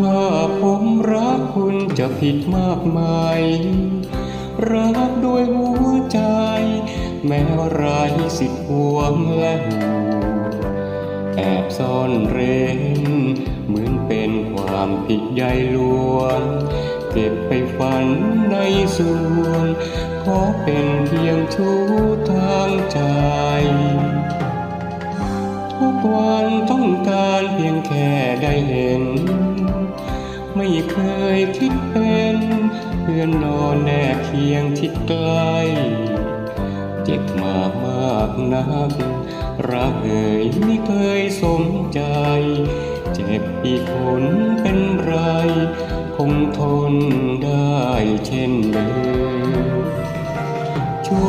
ถ้าผมรักคุณจะผิดมากมาย รักด้วยหัวใจ แม้ว่าไรสิทธิ์หวงและห่วงแอบซ่อนเร้นเหมือนเป็นความผิดใหญ่หลวงเก็บไปฝันในส่วน ขอเป็นเพียงชู้ทางใจ ทุกวันต้องการเพียงแค่ได้เห็น ไม่เคยคิดเป็นเพื่อนนอนแนบเคียงชิดใกล้เจ็บมามากนัก รักเอ่ยไม่เคยสมใจ เจ็บอีกคนเป็นไร คงทนได้เช่นเดิมชู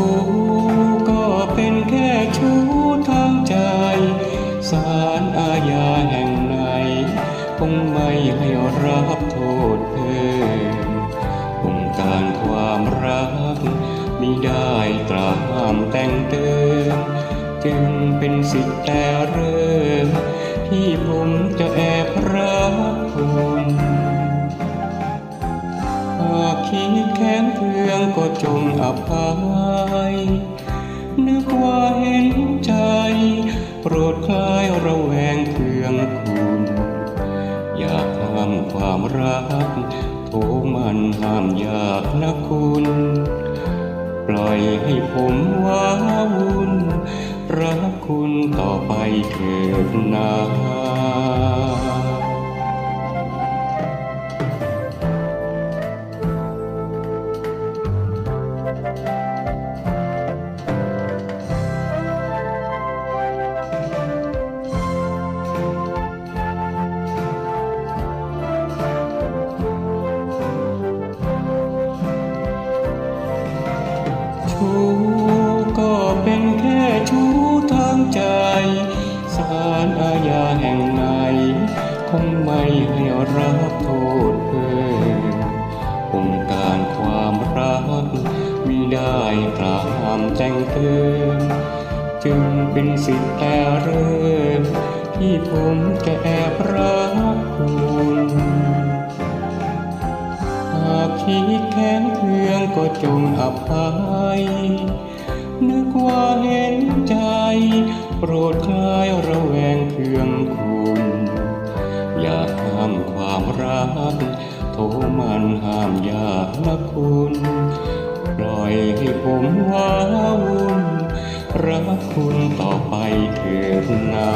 ให้รับโทษเพิ่มองการความรักมิได้ตราห้ามแต่งเติมจึงเป็นสิทธิ์แต่เริ่มที่ผมจะแอบรักคุณหากคิดแค้นเคืองก็จงอภัยนึกว่าเห็นใจ โปรดคลายระแวงเคือง ความรัก โทมันห้ามยากนะคุณ ปล่อยให้ผมว้าวุ่นรักคุณต่อไปเถิดนา คงไม่ให้รับโทษเพิ่มองค์การความรักมิได้ตรามแต่งเติมจึงเป็นสิทธิ์แต่เริ่มที่ผมจะแอบรักคุณหากคิดแค้นเคืองก็จงอภัย นึกว่าเห็นใจ โปรดคลายระแวงเคืองคุณ รักโทมันห้ามยากนะคุณ ปล่อยให้ผมว้าวุ่นรักคุณต่อไปเถิดนา